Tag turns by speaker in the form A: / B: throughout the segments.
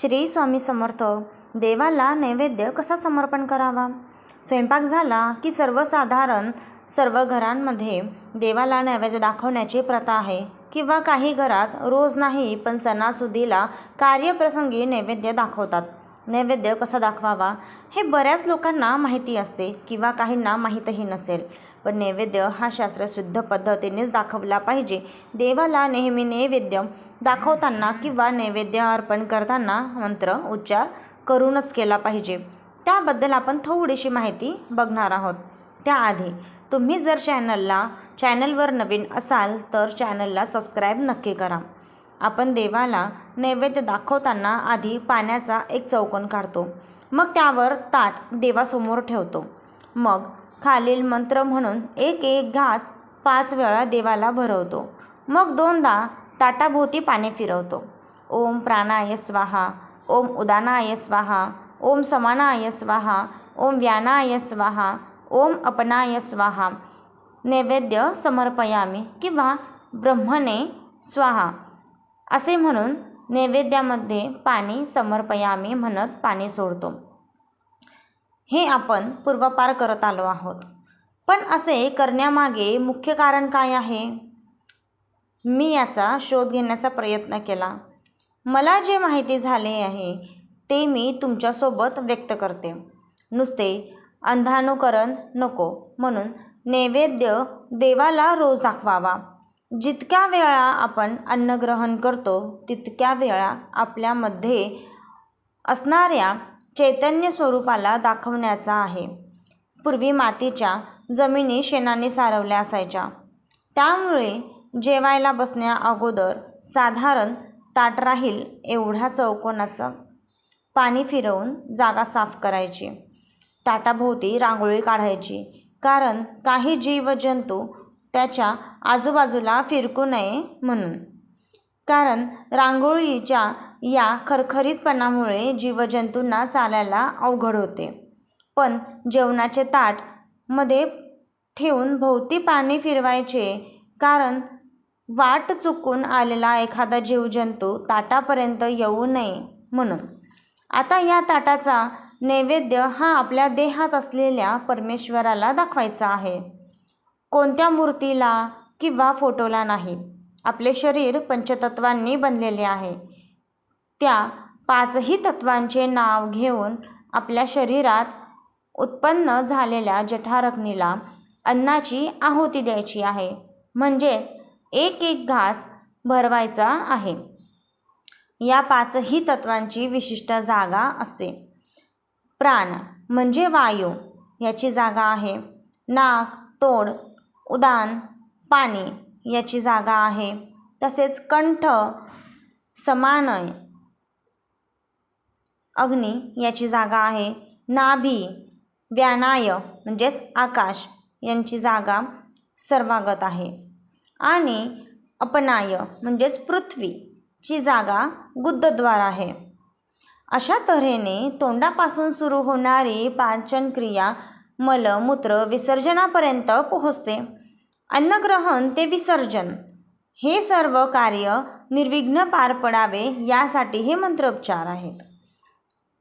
A: श्री स्वामी समर्थ देवाला नैवेद्य कसा समर्पण करावा? स्वयंपाक झाला की सर्वसाधारण सर्व घरांमध्ये देवाला नैवेद्य दाखवण्याची प्रथा आहे. किंवा काही घरात रोज नाही पण सणासुदीला कार्यप्रसंगी नैवेद्य दाखवतात. नैवेद्य कसा दाखवावा हे बऱ्याच लोकांना माहिती असते किंवा काहींना माहीतही नसेल. पण नैवेद्य हा शास्त्रशुद्ध पद्धतीनेच दाखवला पाहिजे. देवाला नेहमी नैवेद्य दाखवताना किंवा नैवेद्य अर्पण करताना मंत्र उच्चार करूनच केला पाहिजे. त्याबद्दल आपण थोडीशी माहिती बघणार आहोत. त्याआधी तुम्ही जर चॅनलला चॅनलवर नवीन असाल तर चॅनलला सबस्क्राईब नक्की करा. आपण देवाला नैवेद्य दाखवताना आधी पाण्याचा एक चौकोन काढतो. मग त्यावर ताट देवासमोर ठेवतो. मग खालील मंत्र म्हणून एक एक घास पाच वेळा देवाला भरवतो. मग दोनदा ताटाभोवती पाणी फिरवतो. ओम प्राणाय स्वाहा ओम उदानाय स्वाहा ओम समानाय स्वाहा ओम व्यानाय स्वाहा ओम अपनाय स्वाहा. नैवेद्य समर्पयामी किंवा ब्रह्मणे स्वाहा. असे म्हणून नैवेद्यामध्ये पाणी समर्पयामी म्हणत पाणी सोडतो. हे आपण पूर्वपार करत आलो आहोत. पण असे करण्यामागे मुख्य कारण काय आहे? मी याचा शोध घेण्याचा प्रयत्न केला. मला जे माहिती झाले आहे ते मी तुमच्यासोबत व्यक्त करते. नुसते अंधानुकरण नको म्हणून नैवेद्य देवाला रोज दाखवावा. जितक्या वेळा आपण अन्न ग्रहण करतो तितक्या वेळा आपल्यामध्ये असणाऱ्या चैतन्य स्वरूपाला दाखवण्याचा आहे. पूर्वी मातीच्या जमिनी शेणाने सारवल्या असायच्या. त्यामुळे जेवायला बसण्या अगोदर साधारण ताट राहील एवढ्या चौकोनाचं. पाणी फिरवून जागा साफ करायची. ताटाभोवती रांगोळी काढायची. कारण काही जीवजंतू त्याच्या आजूबाजूला फिरकू नये म्हणून. कारण रांगोळीच्या या खरखरीतपणामुळे जीवजंतूंना चालायला अवघड होते. पण जेवणाचे ताटमध्ये ठेवून भोवती पाणी फिरवायचे कारण वाट चुकून आलेला एखादा जीवजंतू ताटापर्यंत येऊ नये म्हणून. आता या ताटाचा नैवेद्य हा आपल्या देहात असलेल्या परमेश्वराला दाखवायचा आहे. कोणत्या मूर्तीला किंवा फोटोला नाही. आपले शरीर पंचतत्वांनी बनलेले आहे. त्या पाचही तत्वांचे नाव घेऊन आपल्या शरीरात उत्पन्न झालेल्या जठारग्नीला अन्नाची आहुती द्यायची आहे. म्हणजेच एक एक घास भरवायचा आहे. या पाचही तत्वांची विशिष्ट जागा असते. प्राण म्हणजे वायू याची जागा आहे. नाक तोड उदान पाणी याची जागा आहे. तसेच कंठ समानय अग्नी याची जागा आहे. नाभी व्यानाय म्हणजेच आकाश यांची जागा सर्वागत आहे. आणि अपनाय म्हणजेच पृथ्वीची जागा गुद्धद्वार आहे. अशा तऱ्हेने तोंडापासून सुरू होणारी पाचनक्रिया मलमूत्र विसर्जनापर्यंत पोहोचते. अन्नग्रहण ते विसर्जन हे सर्व कार्य निर्विघ्न पार पडावे यासाठी हे मंत्रोपचार आहेत.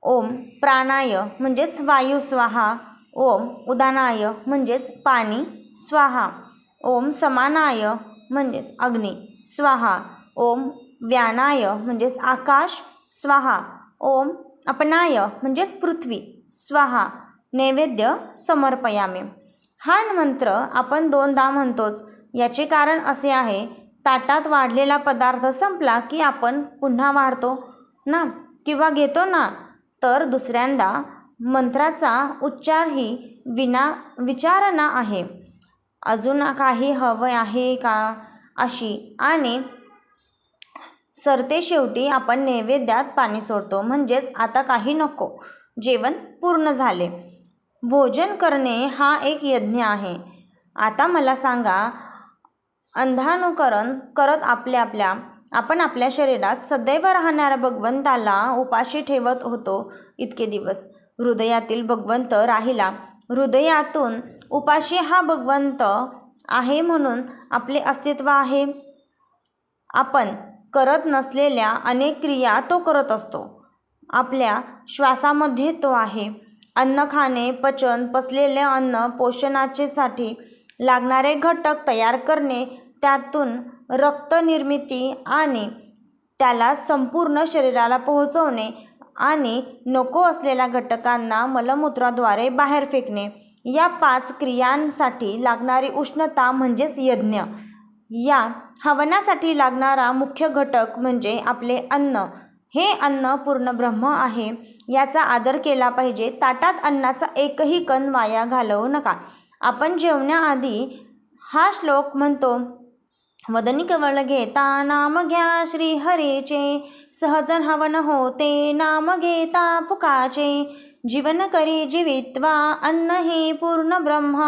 A: ओम प्राणाय म्हणजेच वायू स्वाहा. ओम उदानाय म्हणजेच पाणी स्वाहा. ओम समानाय म्हणजेच अग्नी स्वाहा. ओम व्यानाय म्हणजेच आकाश स्वाहा. ओम अपनाय म्हणजेच पृथ्वी स्वाहा. नैवेद्य समर्पयामे. हा मंत्र आपण दोनदा म्हणतोच. याचे कारण असे आहे ताटात वाढलेला पदार्थ संपला की आपण पुन्हा वाढतो ना? किंवा घेतो ना? तर दुसऱ्यांदा मंत्राचा उच्चारही विना विचारणा आहे. अजून काही हवं आहे का? अशी. आणि सरते शेवटी आपण नैवेद्यात पाणी सोडतो. म्हणजेच आता काही नको. जेवण पूर्ण झाले. भोजन करणे हा एक यज्ञ आहे. आता मला सांगा अंधानुकरण करत आपल्या आपल्या आपण आपल्या शरीरात सदैव राहणाऱ्या भगवंताला उपाशी ठेवत होतो इतके दिवस. हृदयातील भगवंत राहिला. हृदयातून उपाशी हा भगवंत आहे म्हणून आपले अस्तित्व आहे. आपण करत नसलेल्या अनेक क्रिया तो करत असतो. आपल्या श्वासामध्ये तो आहे. अन्न खाणे पचन पसलेले अन्न पोषणाचेसाठी लागणारे घटक तयार करणे त्यातून रक्त निर्मिती आणि त्याला संपूर्ण शरीराला पोहोचवणे आणि नको असलेल्या घटकांना मलमूत्राद्वारे बाहेर फेकणे. या पाच क्रियांसाठी लागणारी उष्णता म्हणजेच यज्ञ. या हवनासाठी लागणारा मुख्य घटक म्हणजे आपले अन्न. हे अन्न पूर्ण ब्रह्म आहे. याचा आदर केला पाहिजे. ताटात अन्नाचा एकही कण वाया घालवू नका. आपण जेवण्याआधी हा श्लोक म्हणतो वदनी कवळ घेता नाम घ्या श्री हरेचे. सहजन हवन होते नाम घेता पुकाचे. जीवन करी जीवित्वा अन्न हे पूर्ण ब्रह्म.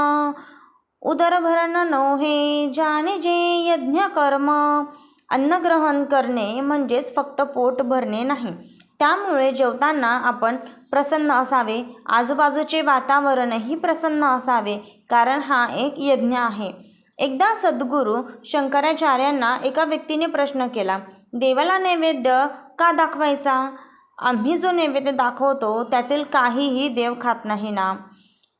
A: उदरभरण नोहे जाने जे यज्ञ कर्म. अन्न ग्रहण करणे म्हणजेच फक्त पोट भरणे नाही. त्यामुळे जेवताना आपण प्रसन्न असावे. आजूबाजूचे वातावरणही प्रसन्न असावे. कारण हा एक यज्ञ आहे. एकदा सद्गुरू शंकराचार्यांना एका व्यक्तीने प्रश्न केला देवाला नैवेद्य का दाखवायचा? आम्ही जो नैवेद्य दाखवतो त्यातील काहीही देव खात नाही ना?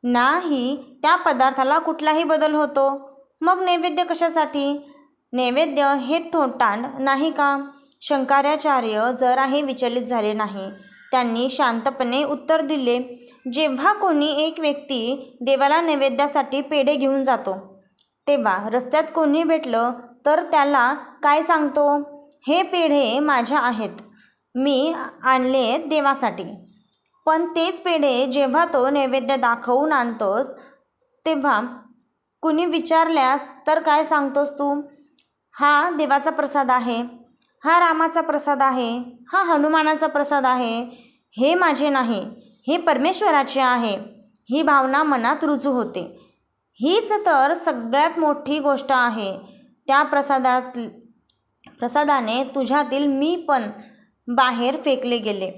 A: नाही त्या पदार्थाला कुठलाही बदल होतो. मग नैवेद्य कशासाठी? नैवेद्य हे थोटांड नाही का? शंकराचार्य जराही विचलित झाले नाही. त्यांनी शांतपणे उत्तर दिले जेव्हा कोणी एक व्यक्ती देवाला नैवेद्यासाठी पेढे घेऊन जातो तेव्हा रस्त्यात कोणी भेटलं तर त्याला काय सांगतो? हे पेढे माझ्या आहेत. मी आणले देवासाठी. पण तेच पेढे जेव्हा तो नैवेद्य दाखवून आणतोस तेव्हा कुणी विचारल्यास तर काय सांगतोस तू? हा देवाचा प्रसाद आहे. हा रामाचा प्रसाद आहे. हा हनुमानाचा प्रसाद आहे. हे माझे नाही. हे परमेश्वराचे आहे. ही भावना मनात रुजू होते. हीच तर सगळ्यात मोठी गोष्ट आहे. त्या प्रसादात प्रसादाने तुझ्यातील मी पण बाहेर फेकले गेले.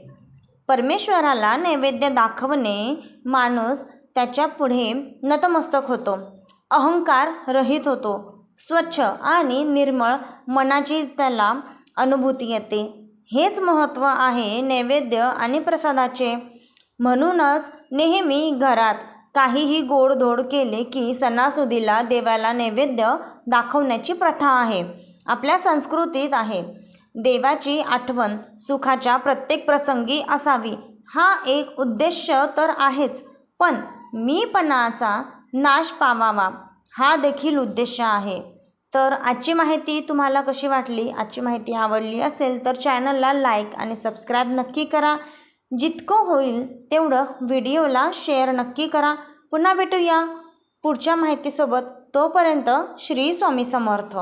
A: परमेश्वराला नैवेद्य दाखवणे माणूस त्याच्या पुढे नतमस्तक होतो. अहंकार रहित होतो. स्वच्छ आणि निर्मळ मनाची त्याला अनुभूती येते. हेच महत्त्व आहे नैवेद्य आणि प्रसादाचे. म्हणूनच नेहमी घरात काहीही गोडधोड केले की सणासुदीला देवाला नैवेद्य दाखवण्याची प्रथा आहे. आपल्या संस्कृतीत आहे. देवाची आठवण सुखाच्या प्रत्येक प्रसंगी असावी हा एक उद्देश तर आहेच पण मीपणाचा नाश पावावा हा देखील उद्देश आहे. तर आजची माहिती तुम्हाला कशी वाटली? आजची माहिती आवडली असेल तर चॅनलला लाईक आणि सबस्क्राईब नक्की करा. जितकं होईल तेवढं व्हिडिओला शेअर नक्की करा. पुन्हा भेटूया पुढच्या माहितीसोबत. तोपर्यंत श्री स्वामी समर्थ.